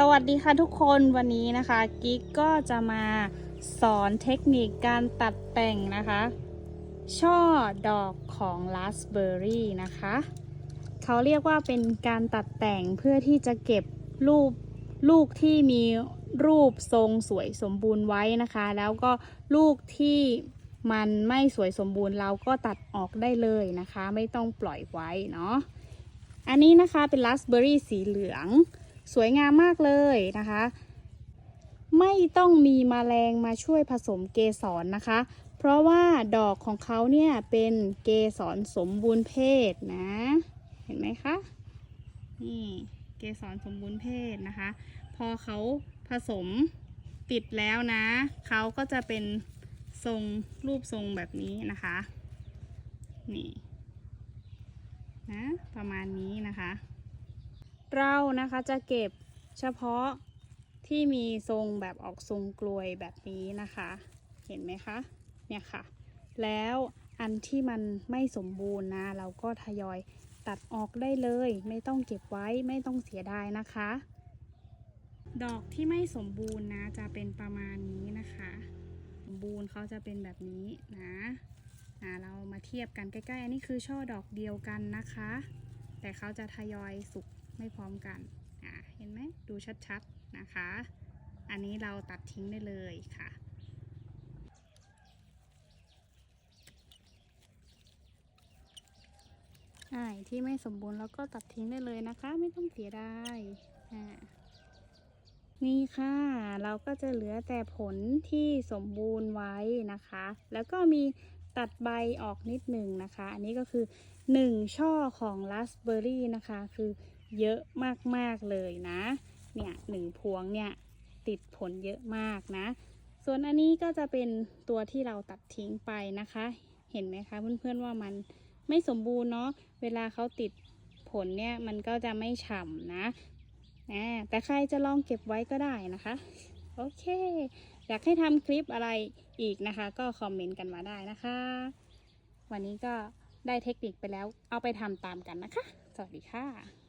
สวัสดีค่ะทุกคนวันนี้นะคะกิ๊กก็จะมาสอนเทคนิคการตัดแต่งนะคะ ช่อดอกของราสเบอร์รี่นะคะเขาเรียกว่าเป็นการตัดแต่งเพื่อที่จะเก็บรูปลูกที่มีรูปทรงสวยสมบูรณ์ไว้นะคะ แล้วก็ลูกที่มันไม่สวยสมบูรณ์เราก็ตัดออกได้เลยนะคะ ไม่ต้องปล่อยไว้เนาะอันนี้นะคะเป็นราสเบอร์รี่สีเหลือง สวยงามมากเลยนะคะ ไม่ต้องมีแมลงมาช่วยผสมเกสรนะคะ เพราะว่าดอกของเขาเนี่ยเป็นเกสรสมบูรณ์เพศนะ เห็นไหมคะนี่เกสรสมบูรณ์เพศนะคะ พอเขาผสมติดแล้วนะ เขาก็จะเป็นทรงรูปทรงแบบนี้นะคะ นี่นะประมาณนี้นะคะ เรานะคะจะเก็บเฉพาะที่มีทรงแบบออกทรงกลวยแบบนี้นะคะ เห็นไหมคะเนี่ยค่ะ แล้วอันที่มันไม่สมบูรณ์นะ เราก็ทยอยตัดออกได้เลย ไม่ต้องเก็บไว้ไม่ต้องเสียดายนะคะ ดอกที่ไม่สมบูรณ์นะ จะเป็นประมาณนี้นะคะ สมบูรณ์เขาจะเป็นแบบนี้นะอ่าเรามาเทียบกันใกล้ๆ อันนี้คือช่อดอกเดียวกันนะคะ แต่เขาจะทยอยสุก ไม่พร้อมกันอ่าเห็นไหมดูชัดๆนะคะ อันนี้เราตัดทิ้งได้เลยค่ะใช่ที่ไม่สมบูรณ์เราก็ตัดทิ้งได้เลยนะคะ ไม่ต้องเสียดายอ่านี่ค่ะ เราก็จะเหลือแต่ผลที่สมบูรณ์ไว้นะคะ แล้วก็มีตัดใบออกนิดหนึ่งนะคะ อันนี้ก็คือ 1 ช่อของราสเบอร์รี่นะคะ คือ เยอะมากๆเลยนะ เนี่ยหนึ่งพวงเนี่ยติดผลเยอะมากนะ ส่วนอันนี้ก็จะเป็นตัวที่เราตัดทิ้งไปนะคะ เห็นไหมคะเพื่อนๆว่ามันไม่สมบูรณ์เนาะ เวลาเขาติดผลเนี่ยมันก็จะไม่ฉ่ำนะนะแต่ใครจะลองเก็บไว้ก็ได้นะคะ โอเค อยากให้ทำคลิปอะไรอีกนะคะ ก็คอมเมนต์กันมาได้นะคะ วันนี้ก็ได้เทคนิคไปแล้ว เอาไปทำตามกันนะคะ สวัสดีค่ะ